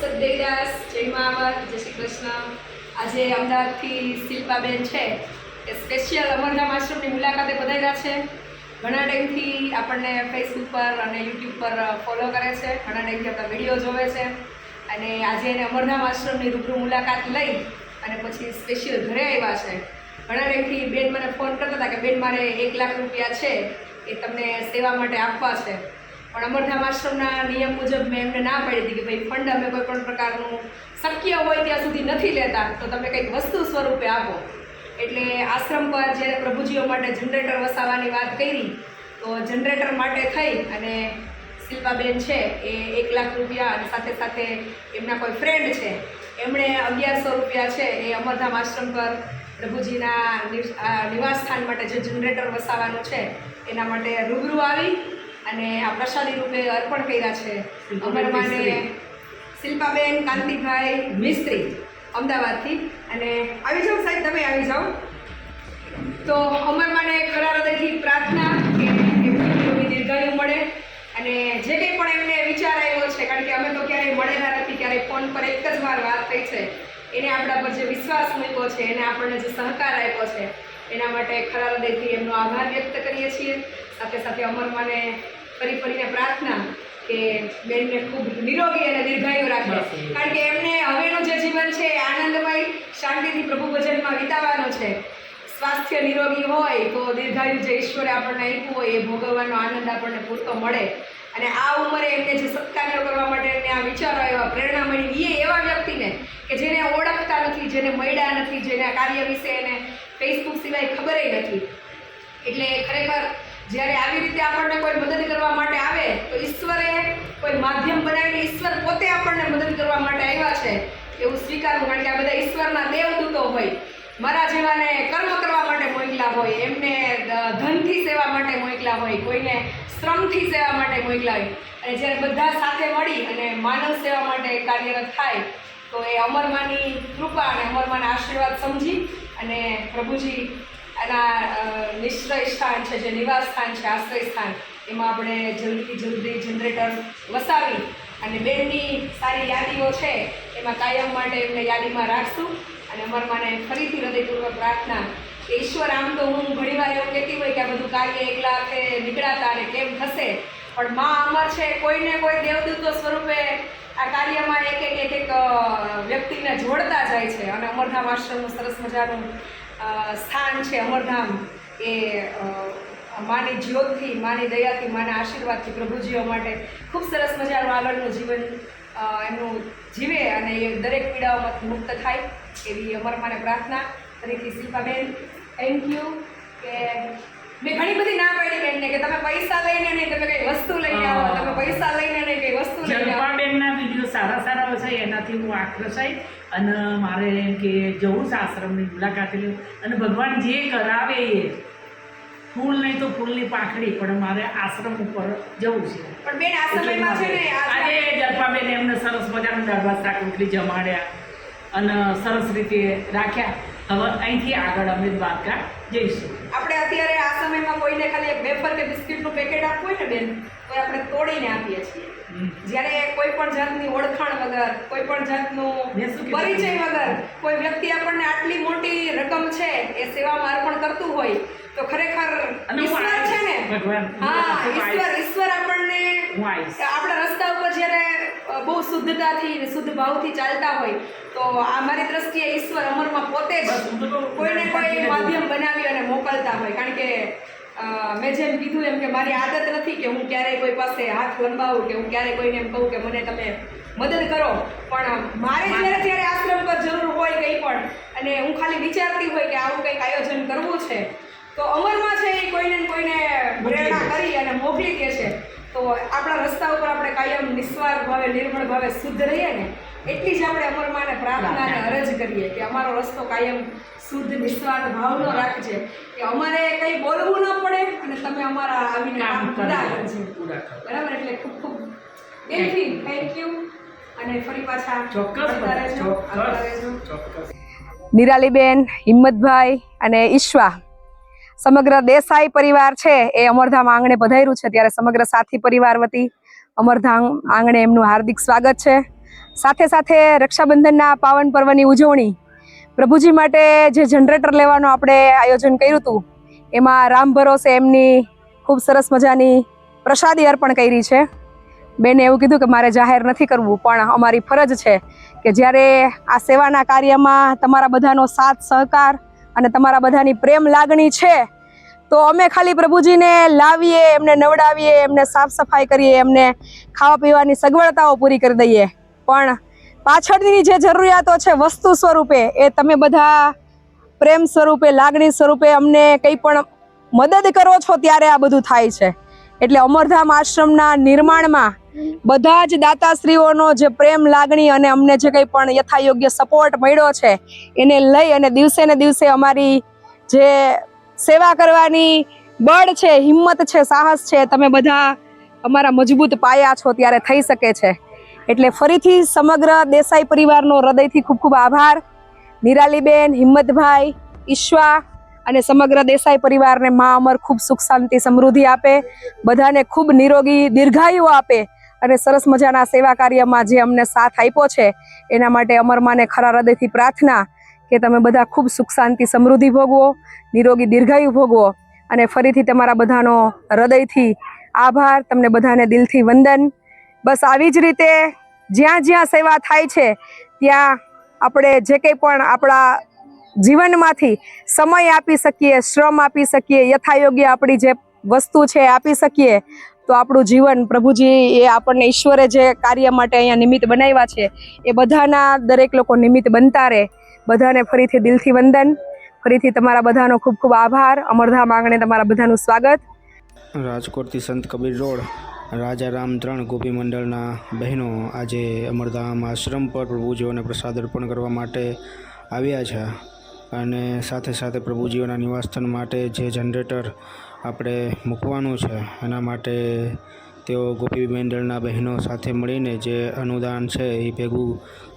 સદૈરાસ જય માવત જય શ્રી કૃષ્ણ. આજે અમદાવાદથી શિલ્પાબેન છે. એ સ્પેશિયલ અમરધામ આશ્રમની મુલાકાતે પધાર્યા છે. ઘણા ટાઈમથી આપણને ફેસબુક પર અને યુટ્યુબ પર ફોલો કરે છે. ઘણા ટાઈમથી આપણા વીડિયો જોવે છે. અને આજે એને અમરધામ આશ્રમની રૂબરૂ મુલાકાત લઈ અને પછી સ્પેશિયલ ઘરે આવ્યા છે. ઘણા ટાઈમથી બેન મને ફોન કરતા હતા કે બેન, મારે એક લાખ રૂપિયા છે. એ તમને સેવા માટે આપવા છે. પણ અમરધામ આશ્રમના નિયમ મુજબ મેં એમને ના પાડી હતી કે ભાઈ, ફંડ અમે કોઈ પણ પ્રકારનું શક્ય હોય ત્યાં સુધી નથી લેતા, તો તમે કંઈક વસ્તુ સ્વરૂપે આપો. એટલે આશ્રમ પર જ્યારે પ્રભુજીઓ માટે જનરેટર વસાવવાની વાત કરી, તો જનરેટર માટે થઈ અને શિલ્પાબેન છે એ એક લાખ રૂપિયા અને સાથે સાથે એમના કોઈ ફ્રેન્ડ છે, એમણે અગિયારસો રૂપિયા છે એ અમરધામ આશ્રમ પર પ્રભુજીના નિવાસસ્થાન માટે જે જનરેટર વસાવવાનું છે, એના માટે રૂબરૂ આવી અને આ પ્રસાદી રૂપે અર્પણ કર્યા છે. અમર અમરમાને શિલ્પાબેન કાંતિભાઈ મિસ્ત્રી અમદાવાદથી. અને આવી જાઓ સાહેબ તમે આવી જાઓ. તો અમરમાને ખરા હૃદયથી પ્રાર્થના કે એમને દીર્ઘાયુ મળે. અને જે કંઈ પણ એમને વિચાર આવ્યો છે કારણ કે અમે તો ક્યારેય મળેલા નથી ક્યારેય ફોન પર એક જ વાર વાત થઈ છે એને આપણા પર જે વિશ્વાસ મૂક્યો છે એને આપણને જે સહકાર આપ્યો છે એના માટે ખરા હૃદયથી એમનો આભાર વ્યક્ત કરીએ છીએ. સાથે સાથે અમરમાને ફરી ફરીને પ્રાર્થના કે બેનને ખૂબ નિરોગી અને દીર્ઘાયુ રાખે. કારણ કે એમને હવેનું જે જીવન છે એ આનંદમય શાંતિથી પ્રભુ ભજનમાં વિતાવવાનું છે. સ્વાસ્થ્ય નિરોગી હોય તો દીર્ઘાયુ જે ઈશ્વરે આપણને આપ્યું હોય એ ભોગવવાનો આનંદ આપણને પૂરતો મળે. અને આ ઉંમરે એમને જે સત્કાર્યો કરવા માટે એમને આ વિચારો એવા પ્રેરણા મળી. એ એવા વ્યક્તિને કે જેને ઓળખતા નથી જેને મળ્યા નથી જેના કાર્ય વિશે એને ફેસબુક સિવાય ખબરય નથી. એટલે ખરેખર જ્યારે આવી રીતે આપણને કોઈ મદદ કરવા માટે આવે, તો ઈશ્વરે કોઈ માધ્યમ બનાવીને ઈશ્વર પોતે આપણને મદદ કરવા માટે આવ્યા છે, એવું સ્વીકારવું કારણ કે આ બધા ઈશ્વરના દેવદૂતો હોય, મારા જેવાને કર્મ કરવા માટે મોકલા હોય, એમને ધનથી સેવા માટે મોકલા હોય, કોઈને શ્રમથી સેવા માટે મોકલા હોય. અને જ્યારે બધા સાથે મળી અને માનવ સેવા માટે કાર્યરત થાય, તો એ અમરમાની કૃપા અને અમરમાના આશીર્વાદ સમજી અને પ્રભુજી અ, નિશ્ચય સ્થાન છે જે નિવાસ સ્થાન છે આશ્રય સ્થાન એમાં આપણે જલ્દી જલ્દી જનરેટર વસાવી અને બેનની સારી યાદીઓ છે એમાં કાયમ માટે એમને યાદીમાં રાખશું. અને અમરમાને ફરીથી હૃદયપૂર્વક પ્રાર્થના કે ઈશ્વર આમ તો હું ઘણીવાર એવું કહેતી હોય કે આ બધું કાર્ય એકલા કે નીકળાતા અને કેમ થશે? પણ મા અમર છે કોઈને કોઈ દેવદૂતો સ્વરૂપે આ કાર્યમાં એક એક એક એક વ્યક્તિને જોડતા જાય છે. અને અમરધામ આશ્રમનું સરસ મજાનું સ્થાન છે અમરધામ એ માની જ્યોતથી, માની દયાથી, માના આશીર્વાદથી પ્રભુજીઓ માટે ખૂબ સરસ મજાનું આગળનું જીવન એમનું જીવે અને એ દરેક પીડાઓમાંથી મુક્ત થાય એવી અમરમાને પ્રાર્થના. ફરીથી શિલ્પાબેન થેન્ક યુ કે મેં ઘણી બધી ના પાડી બેનને કે તમે પૈસા લઈને નહીં તમે કઈ વસ્તુ લઈને આવો, તમે પૈસા લઈને નહીં કઈ વસ્તુ લઈને આવો. સારા સારા છે એનાથી હું આકર્ષાઈ અને મારે એમ કે જવું છે આશ્રમની મુલાકાત લેવું અને ભગવાન જે કરાવે એ. ફૂલ નહીં તો ફૂલની પાંખડી પણ મારે આશ્રમ ઉપર જવું છે. પણ બેન આ સમયમાં છે ને આજે જલ્પાબેન એમને સરસ મજાનું દાળ શાક રોટલી જમાડ્યા અને સરસ રીતે રાખ્યા. હવે અહીંથી આગળ અમે દ્વારકા જઈશું. આપણે અત્યારે આ સમયમાં કોઈને ખાલી એક વેફર કે બિસ્કિટનું પેકેટ આપવું હોય ને બેન તો આપણે તોડીને આપીએ છીએ. જ્યારે કોઈ પણ જાતની ઓળખાણ વગર કોઈ પણ જાતનું? પરિચય વગર કોઈ વ્યક્તિ આપણને આટલી મોટી રકમ છે એ સેવામાં અર્પણ કરતું હોય તો ખરેખર ઈશ્વર છે ને? હા ઈશ્વર ઈશ્વર આપણને આપણા રસ્તા ઉપર જ્યારે બહુ શુદ્ધતાથી શુદ્ધ ભાવથી ચાલતા હોય તો આ મારી દ્રષ્ટિએ ઈશ્વર અમરમાં પોતે જ કોઈને કોઈ માધ્યમ બનાવી અને મોકલતા હોય. કારણ કે મેં જેમ કીધું એમ કે મારી આદત નથી કે હું ક્યારેય કોઈ પાસે હાથ લંબાવું કે હું ક્યારેય કોઈને એમ કહું કે મને તમે મદદ કરો. પણ મારે જ્યારે જ્યારે આશ્રમ પર જરૂર હોય કંઈ પણ અને હું ખાલી વિચારતી હોય કે આવું કંઈક આયોજન કરવું છે તો અમરમાં છે એ કોઈને કોઈને પ્રેરણા કરી અને મોકલી દે છે. તો આપણા રસ્તા ઉપર આપણે કાયમ નિસ્વાર્થ ભાવે નિર્મળ ભાવે શુદ્ધ રહીએ ને એટલી જ આપણે અમરમાને પ્રાર્થના અને અરજ કરીએ કે અમારો રસ્તો કાયમ શુદ્ધ નિસ્વાર્થ ભાવનો રાખજે. કે અમારે કંઈ બોલવું ન પડે અને તમે અમારા આવીને કામ પૂરા કરજો. બરાબર? એટલે ખૂબ ખૂબ. દિલથી થેન્ક યુ અને ફરી પાછા ચોક્કસ. નિરાલીબેન હિંમતભાઈ અને ઈશ્વા. સમગ્ર દેસાઈ પરિવાર છે એ અમરધામ આંગણે પધાર્યું છે. ત્યારે સમગ્ર સાથી પરિવાર વતી અમરધામ આંગણે એમનું હાર્દિક સ્વાગત છે. સાથે સાથે રક્ષાબંધનના પાવન પર્વની ઉજવણી પ્રભુજી માટે જે જનરેટર લેવાનું આપણે આયોજન કર્યું હતું, એમાં રામ ભરોસે એમની ખૂબ સરસ મજાની પ્રસાદી અર્પણ કરી છે. બેને એવું કીધું કે મારે જાહેર નથી કરવું, પણ અમારી ફરજ છે કે જ્યારે આ સેવાના કાર્યમાં તમારા બધાનો સાથ સહકાર અને તમારા બધાની પ્રેમ લાગણી છે, તો અમે ખાલી પ્રભુજીને લાવીએ, એમને નવડાવીએ, એમને સાફ સફાઈ કરીએ, એમને ખાવા પીવાની સગવડતાઓ પૂરી કરી દઈએ. પણ પાછળની જે જરૂરિયાતો છે વસ્તુ સ્વરૂપે, એ તમે બધા પ્રેમ સ્વરૂપે, લાગણી સ્વરૂપે અમને કંઈ પણ મદદ કરો છો ત્યારે આ બધું થાય છે. એટલે અમરધામ આશ્રમના નિર્માણમાં બધા જ દાતાશ્રીઓનો જે પ્રેમ, લાગણી અને અમને જે કંઈ પણ યથાયોગ્ય સપોર્ટ મળ્યો છે, એને લઈ અને દિવસે ને દિવસે અમારી જે સેવા કરવાની બળ છે, હિંમત છે, સાહસ છે, તમે બધા અમારા મજબૂત પાયા છો ત્યારે થઈ શકે છે. એટલે ફરીથી સમગ્ર દેસાઈ પરિવારનો હૃદયથી ખૂબ ખૂબ આભાર. નિરાલીબેન હિંમતભાઈ, ઈશ્વા અને સમગ્ર દેસાઈ પરિવારને મા અમર ખૂબ સુખ શાંતિ સમૃદ્ધિ આપે. બધાને ખૂબ નિરોગી દીર્ઘાયુ આપે. અને સરસ મજાના સેવા કાર્યમાં જે અમને સાથ આપ્યો છે, એના માટે અમરમાને ખરા હૃદયથી પ્રાર્થના કે તમે બધા ખૂબ સુખ શાંતિ સમૃદ્ધિ ભોગવો, નિરોગી દીર્ઘાયુ ભોગવો અને ફરીથી તમારા બધાનો હૃદયથી આભાર, તમને બધાને દિલથી વંદન. બસ આવી જ રીતે જ્યાં જ્યાં સેવા થાય છે, ત્યાં આપણે જે કંઈ પણ આપણા જીવનમાંથી સમય આપી શકીએ, શ્રમ આપી શકીએ, યથાયોગ્ય આપણી જે વસ્તુ છે આપી શકીએ તો આપણું જીવન પ્રભુજી એ આપણને ઈશ્વરે જે કાર્ય માટે અહીંયા નિમિત્ત બનાવ્યા છે, એ બધાના દરેક લોકો નિમિત્ત બનતા રહે. બધાને ફરીથી દિલથી વંદન, ફરીથી તમારા બધાનો ખૂબ ખૂબ આભાર. અમરધામ આંગણે તમારા બધાનું સ્વાગત. રાજકોટથી સંત કબીર રોડ, રાજારામ ત્રણ ગોપી મંડળના બહેનો આજે અમરધામ આશ્રમ પર પ્રભુજીઓને પ્રસાદ અર્પણ કરવા માટે આવ્યા છે. અને સાથે સાથે પ્રભુજીઓના નિવાસસ્થાન માટે જે જનરેટર આપણે મૂકવાનું છે. એના માટે તેઓ ગોપી મંડળના બહેનો સાથે મળીને જે અનુદાન છે એ ભેગું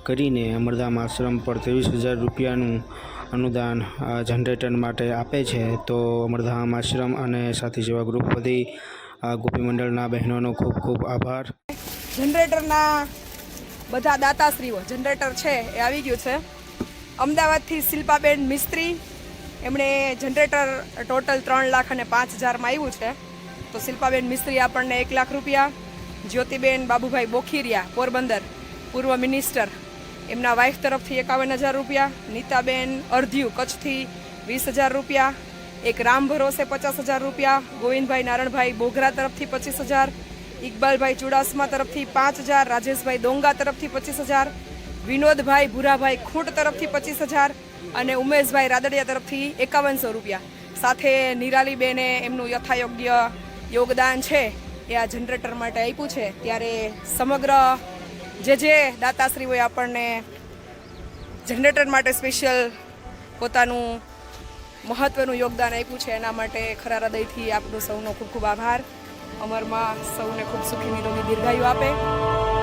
કરીને અમરધામ આશ્રમ પર ત્રેવીસ હજાર રૂપિયાનું અનુદાન જનરેટર માટે આપે છે. તો અમરધામ આશ્રમ અને સાથી જેવા ગ્રુપ વધી આ ગોપી મંડળના બહેનોનો ખૂબ ખૂબ આભાર. જનરેટરના બધા દાતાશ્રીઓ જનરેટર છે એ આવી ગયું છે. અમદાવાદથી શિલ્પાબેન મિસ્ત્રી એમણે જનરેટર ટોટલ ત્રણ લાખ અને પાંચ હજારમાં આવ્યું છે. તો શિલ્પાબેન મિસ્ત્રી આપણને એક લાખ રૂપિયા, જ્યોતિબેન બાબુભાઈ બોખીરિયા, પોરબંદર પૂર્વ મિનિસ્ટર એમના વાઇફ તરફથી એકાવન હજાર રૂપિયા, નીતાબેન અર્ધ્યુ કચ્છથી વીસ હજાર રૂપિયા, એક રામ ભરોસે પચાસ હજાર રૂપિયા, ગોવિંદભાઈ નારણભાઈ બોઘરા તરફથી પચીસ હજાર, ઇકબાલભાઈ ચુડાસમા તરફથી પાંચ હજાર, રાજેશભાઈ દોંગા તરફથી પચીસ હજાર, વિનોદભાઈ ભૂરાભાઈ ખૂંટ તરફથી પચીસ હજાર અને ઉમેશભાઈ રાદડિયા તરફથી એકાવનસો રૂપિયા. સાથે નિરાલીબેને એમનું યથાયોગ્ય યોગદાન છે, એ આ જનરેટર માટે આપ્યું છે. ત્યારે સમગ્ર જે જે દાતાશ્રીઓએ આપણને જનરેટર માટે સ્પેશિયલ પોતાનું મહત્વનું યોગદાન આપ્યું છે, એના માટે ખરા હૃદયથી આપનો સૌનો ખૂબ ખૂબ આભાર. અમરમાં સૌને ખૂબ સુખી નિરોગી દીર્ઘાયુ આપે.